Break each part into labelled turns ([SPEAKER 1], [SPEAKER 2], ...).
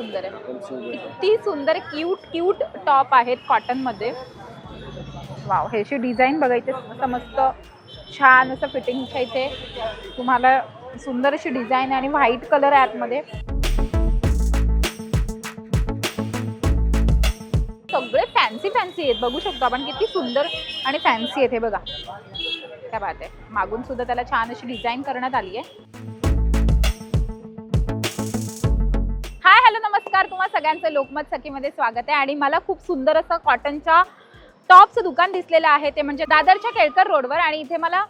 [SPEAKER 1] सुंदर आहे. किती सुंदर क्यूट क्यूट टॉप आहेत कॉटनमध्ये वाव ह्याची डिझाईन बघायची मस्त मस्त छान असं फिटिंगच्या इथे तुम्हाला सुंदर अशी डिझाईन आणि व्हाईट कलर आहे आतमध्ये. सगळे फॅन्सी फॅन्सी आहेत. बघू शकतो आपण किती सुंदर आणि फॅन्सी आहेत हे बघा. काय बात आहे. मागून सुद्धा त्याला छान अशी डिझाईन करण्यात आली आहे. नमस्कार तुम्हा सगळ्यांचं लोकमत सखीमध्ये स्वागत आहे आणि मला खूप सुंदर असं कॉटनच्या टॉपचं दुकान दिसलेलं आहे. ते म्हणजे दादरच्या केळकर रोडवर आणि इथे मला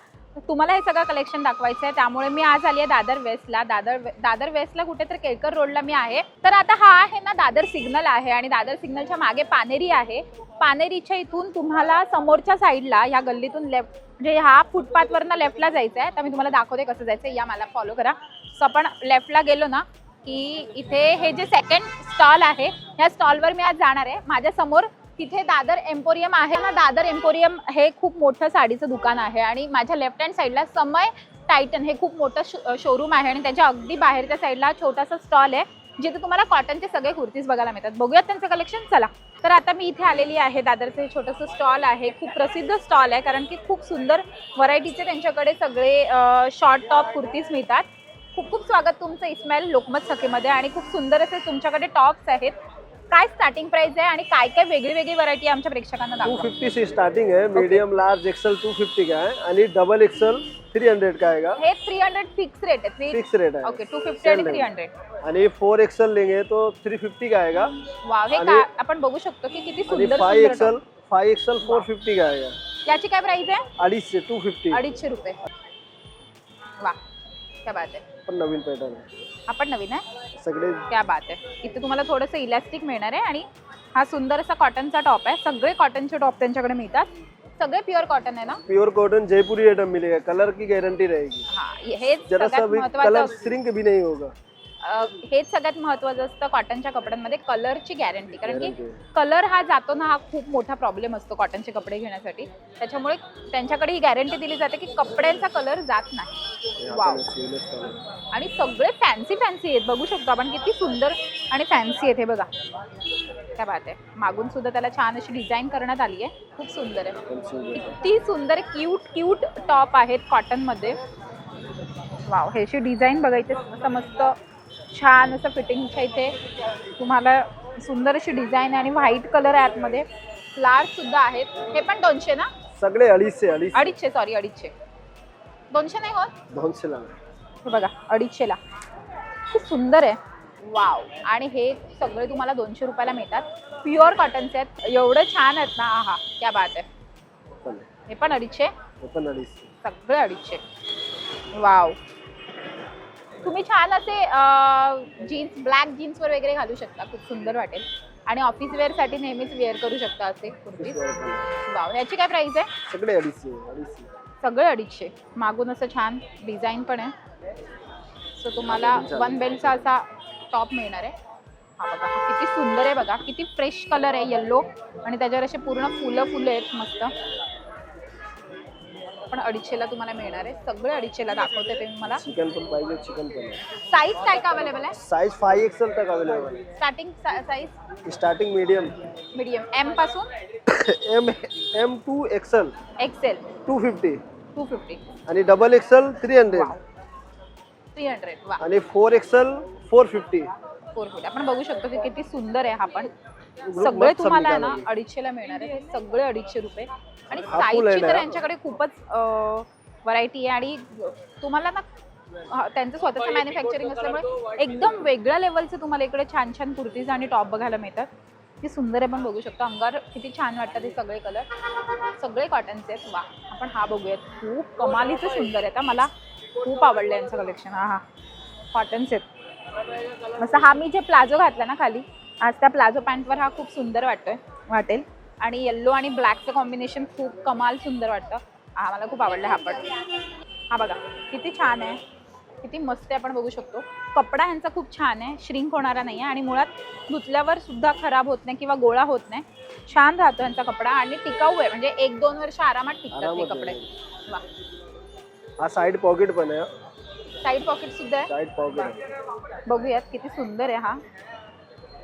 [SPEAKER 1] तुम्हाला हे सगळं कलेक्शन दाखवायचं आहे. त्यामुळे मी आज आली आहे दादर वेस्टला दादर दादर वेस्टला कुठे तर केळकर रोडला मी आहे. तर आता हा आहे ना दादर सिग्नल आहे आणि दादर सिग्नलच्या मागे पानेरी आहे. पानेरीच्या इथून तुम्हाला समोरच्या साईडला ह्या गल्लीतून लेफ्ट म्हणजे ह्या फुटपाथवरनं लेफ्टला जायचं आहे तर मी तुम्हाला दाखवते कसं जायचं या मला फॉलो करा. सो आपण लेफ्टला गेलो ना की इथे हे जे सेकंड स्टॉल आहे ह्या स्टॉलवर मी आज जाणार आहे. माझ्यासमोर तिथे दादर एम्पोरियम आहे. ना दादर एम्पोरियम हे खूप मोठं साडीचं दुकान आहे आणि माझ्या लेफ्ट हँड साईडला समय टायटन हे खूप मोठं शोरूम आहे आणि त्याच्या अगदी बाहेरच्या साईडला छोटासा स्टॉल आहे जिथे तुम्हाला कॉटनचे सगळे कुर्तीज बघायला मिळतात. बघूयात त्यांचं कलेक्शन चला. तर आता मी इथे आलेली आहे. दादरचं हे छोटंसं स्टॉल आहे. खूप प्रसिद्ध स्टॉल आहे कारण की खूप सुंदर व्हरायटीचे त्यांच्याकडे सगळे शॉर्ट टॉप कुर्तीज मिळतात. खूप खूप स्वागत तुमचं इस्माईल लोकमत सखीमध्ये आणि खूप सुंदर असे तुमच्याकडे टॉप्स आहेत. काय स्टार्टिंग प्राइस आहे आणि काय काय वेगळी वेगळी व्हरायटी आमच्या प्रेक्षकांना
[SPEAKER 2] टू
[SPEAKER 1] दाखवा
[SPEAKER 2] फिफ्टी से स्टार्टिंग है medium large XL two fifty का है आणि डबल एक्सल थ्री हंड्रेड का? आएगा
[SPEAKER 1] हे थ्री हंड्रेड फिक्स रेट आहे थ्री
[SPEAKER 2] फिक्स रेट है
[SPEAKER 1] ओके टू फिफ्टी आणि थ्री हंड्रेड
[SPEAKER 2] आणि फोर एक्सल लेंगे तो थ्री फिफ्टी का? आएगा
[SPEAKER 1] हे
[SPEAKER 2] आणि-
[SPEAKER 1] काय आपण बघू शकतो की किती
[SPEAKER 2] आणि
[SPEAKER 1] सुंदर
[SPEAKER 2] फाइव
[SPEAKER 1] सुंदर
[SPEAKER 2] XL
[SPEAKER 1] top.
[SPEAKER 2] Five XL four fifty का आएगा
[SPEAKER 1] याची काय प्राइस आहे?
[SPEAKER 2] अडीचशे टू फिफ्टी
[SPEAKER 1] अडीचशे रुपये. वा. क्या बात आहे
[SPEAKER 2] पण नवीन पॅटर्न आहे.
[SPEAKER 1] आपण नवीन आहे?
[SPEAKER 2] सगळे
[SPEAKER 1] क्या बात आहे इथे तुम्हाला थोडंसं इलॅस्टिक मिळणार आहे आणि हा सुंदर असा कॉटनचा टॉप आहे. सगळे कॉटनचे टॉप त्यांच्याकडे मिळतात. सगळे प्युअर कॉटन आहे ना?
[SPEAKER 2] प्योर कॉटन जयपुरी आइटम मिलेगा. कलर की गारंटी रहेगी.
[SPEAKER 1] हा हेच
[SPEAKER 2] जरा सा
[SPEAKER 1] सगळ्यात
[SPEAKER 2] भी
[SPEAKER 1] महत्वाचं
[SPEAKER 2] कलर श्रिंक भी नहीं होगा.
[SPEAKER 1] हेच सगळ्यात महत्वाचं असतं कॉटनच्या कपड्यांमध्ये कलरची गॅरंटी. कारण की. कलर हा जातो ना हा खूप मोठा प्रॉब्लेम असतो कॉटनचे कपडे घेण्यासाठी. त्याच्यामुळे त्यांच्याकडे ही गॅरंटी दिली जाते की कपड्यांचा कलर जात नाही. वाव. आणि सगळे फॅन्सी फॅन्सी आहेत. बघू शकतो आपण किती सुंदर आणि फॅन्सी आहेत हे बघा. काय बात आहे. मागून सुद्धा त्याला छान अशी डिझाईन करण्यात आली आहे. खूप सुंदर आहे. किती सुंदर क्यूट क्यूट टॉप आहेत कॉटनमध्ये. वाव ह्याची डिझाईन बघायची मस्त मस्त छान असं फिटिंगच्या इथे तुम्हाला सुंदर अशी डिझाईन आणि व्हाईट कलर आहे आतमध्ये फ्लावर्स सुद्धा आहेत. हे पण दोनशे ना?
[SPEAKER 2] सगळे अडीचशे अडीचशे.
[SPEAKER 1] अडीचशे सॉरी अडीचशे. दोनशे नाही होत?
[SPEAKER 2] दोनशे लागा
[SPEAKER 1] हे बघा अडीचशेला खूप सुंदर आहे. वाव आणि हे सगळे तुम्हाला दोनशे रुपयाला मिळतात. प्युअर कॉटनचे आहेत. एवढं छान आहेत ना? हा क्या बात आहे. हे पण अडीचशे?
[SPEAKER 2] हे पण अडीचशे.
[SPEAKER 1] सगळे अडीचशे. वाव तुम्ही छान असे जीन्स ब्लॅक जीन्सवर वगैरे घालू शकता खूप सुंदर वाटेल. आणि ऑफिस वेअरसाठी नेहमीच वेअर करू शकता असे कुर्तीज. वाव ह्याची काय प्राइस आहे?
[SPEAKER 2] सगळे अडीचशे अडीचशे.
[SPEAKER 1] सगळे अडीचशे. मागून असं छान डिझाईन पण आहे. सो तुम्हाला वन बेलचा असा टॉप मिळणार आहे. हा बघा किती सुंदर आहे बघा. किती फ्रेश कलर आहे येल्लो आणि त्याच्यावर असे पूर्ण फुलं फुलं आहेत मस्त. पण अडीचशेला तुम्हाला मिळणार आहे. सगळे अडीचशेला दाखवते ते मला.
[SPEAKER 2] चिकन पण पाहिजे चिकन पण आहे.
[SPEAKER 1] साईज काय काय अवेलेबल आहे?
[SPEAKER 2] साइज फाइव एक्सल तक available
[SPEAKER 1] starting size
[SPEAKER 2] starting medium
[SPEAKER 1] medium एमपासून?
[SPEAKER 2] M M two XL
[SPEAKER 1] XL
[SPEAKER 2] two fifty
[SPEAKER 1] two fifty
[SPEAKER 2] आणि double XL three hundred
[SPEAKER 1] three hundred वा
[SPEAKER 2] आणि four XL four fifty
[SPEAKER 1] four फूट आपण बघू शकतो की किती सुंदर आहे हा पण. सगळे तुम्हाला आहे ना. अडीचशेला मिळणार आहे हे सगळे अडीचशे रुपये. आणि
[SPEAKER 2] हा full
[SPEAKER 1] साईजची तर
[SPEAKER 2] ना.
[SPEAKER 1] यांच्याकडे खूपच व्हरायटी आहे. आणि तुम्हाला ना हा, त्यांचं स्वतःचं मॅन्युफॅक्चरिंग असल्यामुळे एकदम वेगळ्या लेवलचे तुम्हाला इकडे छान छान कुर्तीज आणि टॉप बघायला मिळतात. किती सुंदर आहे पण बघू शकतो. अंगावर किती छान वाटतात हे सगळे कलर सगळे कॉटनचे आहेत. वा आपण हा बघूयात. खूप कमालीचं सुंदर आहे. मला खूप आवडलं यांचं कलेक्शन हा हा. कॉटनचे आहेत. असं हा मी जे प्लाझो घातला ना खाली आज त्या प्लाझो पॅन्टवर हा खूप सुंदर वाटतोय वाटेल. आणि येल्लो आणि ब्लॅकचं कॉम्बिनेशन खूप कमाल सुंदर वाटतं. हा मला खूप आवडला हा पण. हा बघा किती छान आहे. किती मस्त आहे आपण बघू शकतो. कपडा यांचा खूप छान आहे श्रिंक होणारा नाही आहे आणि मुळात धुतल्यावर सुद्धा खराब होत नाही किंवा गोळा होत नाही. छान राहतो यांचा कपडा आणि टिकाऊ आहे म्हणजे एक दोन वर्ष आरामात टिकतात ते कपडे. वा
[SPEAKER 2] हा साइड पॉकेट पण आहे
[SPEAKER 1] साईड पॉकेट सुद्धा आहे?
[SPEAKER 2] साइड पॉकेट आहे.
[SPEAKER 1] बघूयात किती सुंदर आहे हा.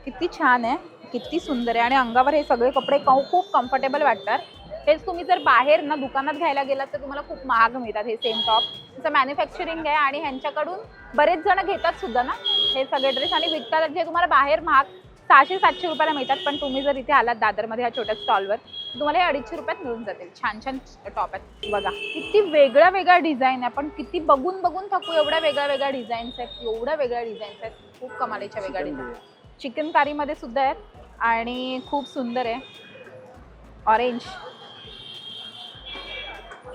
[SPEAKER 1] किती छान आहे किती सुंदर आहे. आणि अंगावर हे सगळे कपडे खूप कम्फर्टेबल वाटतात. हेच तुम्ही जर बाहेर ना दुकानात घ्यायला गेलात तर तुम्हाला खूप महाग मिळतात हे सेम टॉप त्याचं मॅन्युफॅक्चरिंग आहे आणि ह्यांच्याकडून बरेच जण घेतात सुद्धा ना हे सगळे ड्रेस आणि विकतात जे तुम्हाला बाहेर महाग सहाशे सातशे रुपयाला मिळतात पण तुम्ही जर इथे आलात दादरमध्ये ह्या छोट्या स्टॉलवर तुम्हाला हे अडीचशे रुपयात मिळून जातील. छान छान टॉप आहेत. बघा किती वेगळ्या वेगळ्या डिझाईन आहे. पण किती बघून बघून थकू एवढ्या वेगळ्या वेगळ्या डिझाईन्स आहेत एवढ्या वेगळ्या डिझाईन्स आहेत. खूप कमालीच्या वेगळ्या डिझाईन चिकनमध्ये सुद्धा आहेत आणि खूप सुंदर आहे. ऑरेंज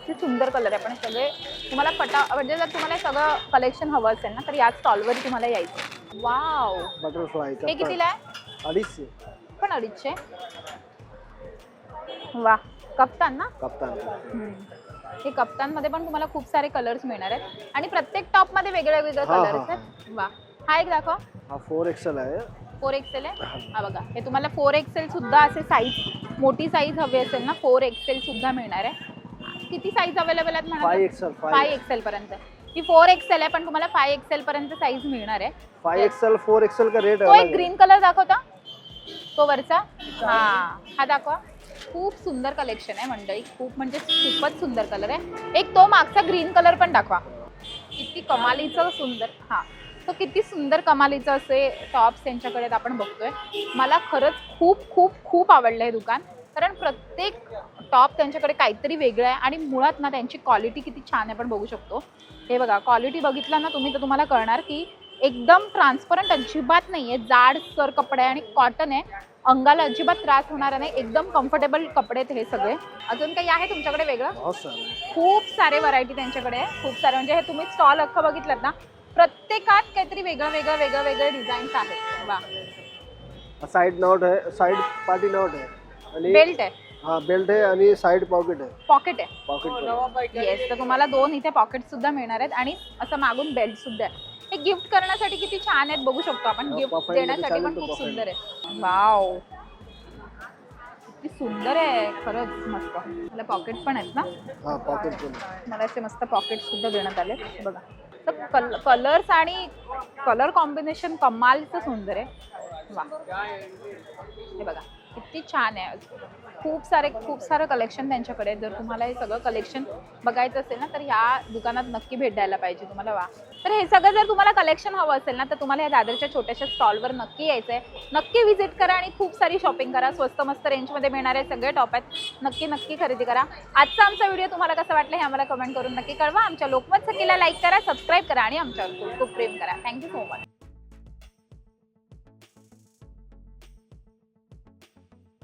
[SPEAKER 1] किती सुंदर कलर आहे पण सगळे. तुम्हाला पटा म्हणजे जर तुम्हाला हे सगळं कलेक्शन हवं असेल ना तर या स्टॉलवर तुम्हाला यायचं वाव
[SPEAKER 2] बटरफ्लाय
[SPEAKER 1] हे कितीला आहे?
[SPEAKER 2] अडीचशे.
[SPEAKER 1] पण अडीचशे? वा कप्तान ना?
[SPEAKER 2] कप्तान.
[SPEAKER 1] हे कप्तानमध्ये पण तुम्हाला खूप सारे कलर्स मिळणार आहेत. आणि प्रत्येक टॉपमध्ये वेगळे वेगळे
[SPEAKER 2] हा, हा,
[SPEAKER 1] कलर्स आहेत. वा हा एक दाखवा.
[SPEAKER 2] हा फोर एक्सेल आहे.
[SPEAKER 1] फोर एक्सेल आहे? हा बघा हे तुम्हाला फोर एक्सेल सुद्धा असे साईज मोठी साईज हवी असेल ना फोर एक्सेल सुद्धा मिळणार आहे. किती साईज अवेलेबल आहेत म्हणा फाय
[SPEAKER 2] फाय
[SPEAKER 1] एक्सेल पर्यंत. ही फोर एक्सेल आहे पण तुम्हाला फाय एक्सेल पर्यंत साईज मिळणार आहे.
[SPEAKER 2] फाय एक्सेल फोर एक्सेल का रेट
[SPEAKER 1] तो एक ग्रीन कलर दाखवता? तो वरचा? हा. हा दाखवा. खूप सुंदर कलेक्शन आहे मंडळी. खूप म्हणजे खूपच सुंदर कलर आहे. एक तो मागचा ग्रीन कलर पण दाखवा. किती कमालीचं सुंदर. हा. तो किती सुंदर कमालीचं असे टॉप्स त्यांच्याकडे आपण बघतोय. मला खरंच खूप खूप खूप आवडलं हे दुकान. कारण प्रत्येक टॉप त्यांच्याकडे काहीतरी वेगळं आहे आणि मुळात ना त्यांची क्वालिटी किती छान आहे आपण बघू शकतो. हे बघा क्वालिटी बघितला ना तुम्ही तर तुम्हाला कळणार की एकदम ट्रान्सपरंट अजिबात नाही आहे जाड सर कपडे आहे आणि कॉटन आहे. अंगाला अजिबात त्रास होणार नाही. एकदम कम्फर्टेबल कपडे आहेत हे सगळे. अजून काही आहे तुमच्याकडे वेगळं? खूप सारे व्हरायटी त्यांच्याकडे आहे. खूप सारे. म्हणजे हे तुम्ही स्टॉल अख्खं बघितलं ना? प्रत्येकात काहीतरी वेगळं वेगळं वेगळं वेगळे डिझाईन्स आहेत. वा.
[SPEAKER 2] साइड नॉट आहे साइड पार्टी नॉट आहे. आणि
[SPEAKER 1] बेल्ट आहे.
[SPEAKER 2] हा बेल्ट आहे आणि साइड पॉकेट आहे.
[SPEAKER 1] पॉकेट आहे.
[SPEAKER 2] पॉकेट
[SPEAKER 1] येस तर तुम्हाला दोन इथे पॉकेट सुद्धा मिळणार आहेत आणि असं मागून बेल्ट सुद्धा आहे. हे गिफ्ट करण्यासाठी किती छान आहेत बघू शकतो आपण.
[SPEAKER 2] हा,
[SPEAKER 1] गिफ्ट देण्यासाठी पण
[SPEAKER 2] चालेल
[SPEAKER 1] खूप सुंदर आहे. वाव किती सुंदर आहे. खरंच मस्त. मला पॉकेट पण आहेत ना.
[SPEAKER 2] हा पॉकेट पण आहे.
[SPEAKER 1] मला असे मस्त पॉकेट सुद्धा देण्यात आले बघा. तर कल कलर्स आणि कलर कॉम्बिनेशन कमालचं सुंदर आहे. वा. हे बघा किती छान आहे खूप सारे खूप सारं कलेक्शन त्यांच्याकडे जर तुम्हाला हे सगळं कलेक्शन बघायचं असेल ना तर ह्या दुकानात नक्की भेट द्यायला पाहिजे तुम्हाला. वा. तर हे सगळं जर तुम्हाला कलेक्शन हवं असेल ना तर तुम्हाला या दादरच्या छोट्याशा स्टॉलवर नक्की यायचं आहे नक्की व्हिजिट करा आणि खूप सारी शॉपिंग करा. स्वस्त मस्त रेंजमध्ये मिळणारे सगळे टॉप आहेत. नक्की नक्की खरेदी करा. आजचा आमचा व्हिडिओ तुम्हाला कसा वाटला हे आम्हाला कमेंट करून नक्की कळवा. आमच्या लोकमत सखीला लाईक करा सबस्क्राईब करा आणि आमच्यावर खूप खूप प्रेम करा. Thank you so much